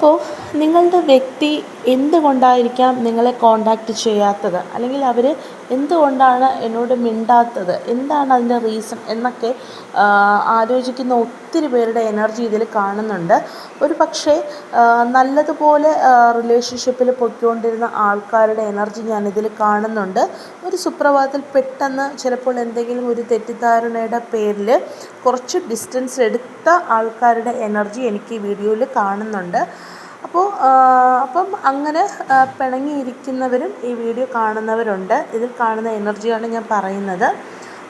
അപ്പോൾ നിങ്ങളുടെ വ്യക്തി എന്തുകൊണ്ടായിരിക്കാം നിങ്ങളെ കോൺടാക്റ്റ് ചെയ്യാത്തത്? അല്ലെങ്കിൽ അവർ എന്തുകൊണ്ടാണ് എന്നോട് മിണ്ടാത്തത്? എന്താണ് അതിന്റെ റീസൺ എന്നൊക്കെ ആലോചിക്കുന്ന ഒത്തിരി പേരുടെ എനർജി ഇതിൽ കാണുന്നുണ്ട്. ഒരു പക്ഷേ നല്ലതുപോലെ റിലേഷൻഷിപ്പിൽ പൊയ്ക്കൊണ്ടിരുന്ന ആൾക്കാരുടെ എനർജി ഞാനിതിൽ കാണുന്നുണ്ട്. ഒരു സുപ്രഭാതത്തിൽ പെട്ടെന്ന് ചിലപ്പോൾ എന്തെങ്കിലും ഒരു തെറ്റിദ്ധാരണയുടെ പേരിൽ കുറച്ച് ഡിസ്റ്റൻസ് എടുത്ത ആൾക്കാരുടെ എനർജി എനിക്ക് വീഡിയോയിൽ കാണുന്നുണ്ട്. അപ്പോൾ അപ്പം അങ്ങനെ പിണങ്ങിയിരിക്കുന്നവരും ഈ വീഡിയോ കാണുന്നവരുണ്ട്. ഇതിൽ കാണുന്ന എനർജിയാണ് ഞാൻ പറയുന്നത്.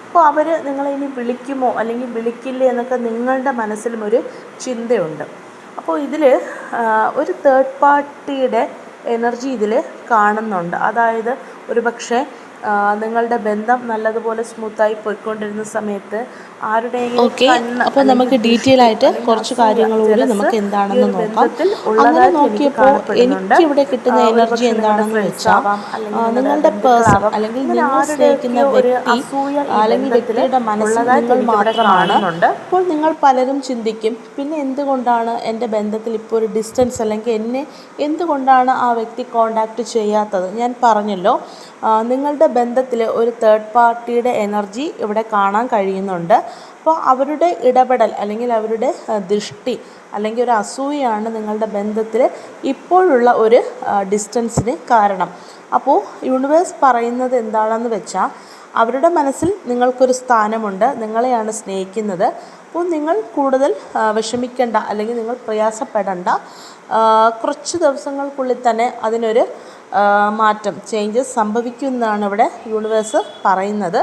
അപ്പോൾ അവർ നിങ്ങളെ ഇനി വിളിക്കുമോ? അല്ലെങ്കിൽ വിളിക്കില്ലേ എന്നൊക്കെ നിങ്ങളുടെ മനസ്സിലും ഒരു ചിന്തയുണ്ട്. അപ്പോൾ ഇതിൽ ഒരു തേർഡ് പാർട്ടിയുടെ എനർജി ഇതിൽ കാണുന്നുണ്ട്. അതായത് ഒരു പക്ഷേ നിങ്ങളുടെ ബന്ധം നല്ലതുപോലെ സ്മൂത്തായി പോയിക്കൊണ്ടിരുന്ന സമയത്ത് ആരുടെയെങ്കിലും കണ്ണ് അപ്പോൾ നമുക്ക് ഡീറ്റെയിൽ ആയിട്ട് കുറച്ച് കൂടി നമുക്ക് എന്താണെന്ന് നോക്കാം. അങ്ങനെ നോക്കിയപ്പോൾ എനിക്ക് ഇവിടെ കിട്ടുന്ന എനർജി എന്താണെന്ന് വെച്ചാൽ നിങ്ങളുടെ പേഴ്സൺ അല്ലെങ്കിൽ നിങ്ങൾ സ്നേഹിക്കുന്ന വ്യക്തി അല്ലെങ്കിൽ വ്യക്തിയുടെ മനസ്സിൽ നിങ്ങൾ മാത്രമാണ്. അപ്പോൾ നിങ്ങൾ പലരും ചിന്തിക്കും പിന്നെ എന്തുകൊണ്ടാണ് എന്റെ ബന്ധത്തിൽ ഇപ്പോൾ ഒരു ഡിസ്റ്റൻസ് അല്ലെങ്കിൽ എന്നെ എന്തുകൊണ്ടാണ് ആ വ്യക്തി കോണ്ടാക്ട് ചെയ്യാത്തത്? ഞാൻ പറഞ്ഞല്ലോ. നിങ്ങളുടെ ബന്ധത്തിൽ ഒരു തേർഡ് പാർട്ടിയുടെ എനർജി ഇവിടെ കാണാൻ കഴിയുന്നുണ്ട്. അപ്പോൾ അവരുടെ ഇടപെടൽ അല്ലെങ്കിൽ അവരുടെ ദൃഷ്ടി അല്ലെങ്കിൽ ഒരു അസൂയാണ് നിങ്ങളുടെ ബന്ധത്തിൽ ഇപ്പോഴുള്ള ഒരു ഡിസ്റ്റൻസിന് കാരണം. അപ്പോൾ യൂണിവേഴ്സ് പറയുന്നത് എന്താണെന്ന് വെച്ചാൽ അവരുടെ മനസ്സിൽ നിങ്ങൾക്കൊരു സ്ഥാനമുണ്ട് നിങ്ങളെയാണ് സ്നേഹിക്കുന്നത്. അപ്പോൾ നിങ്ങൾ കൂടുതൽ വിഷമിക്കേണ്ട അല്ലെങ്കിൽ നിങ്ങൾ പ്രയാസപ്പെടേണ്ട. കുറച്ച് ദിവസങ്ങൾക്കുള്ളിൽ തന്നെ അതിനൊരു മാറ്റം ചേഞ്ചസ് സംഭവിക്കുമെന്നാണ് ഇവിടെ യൂണിവേഴ്സ് പറയുന്നത്.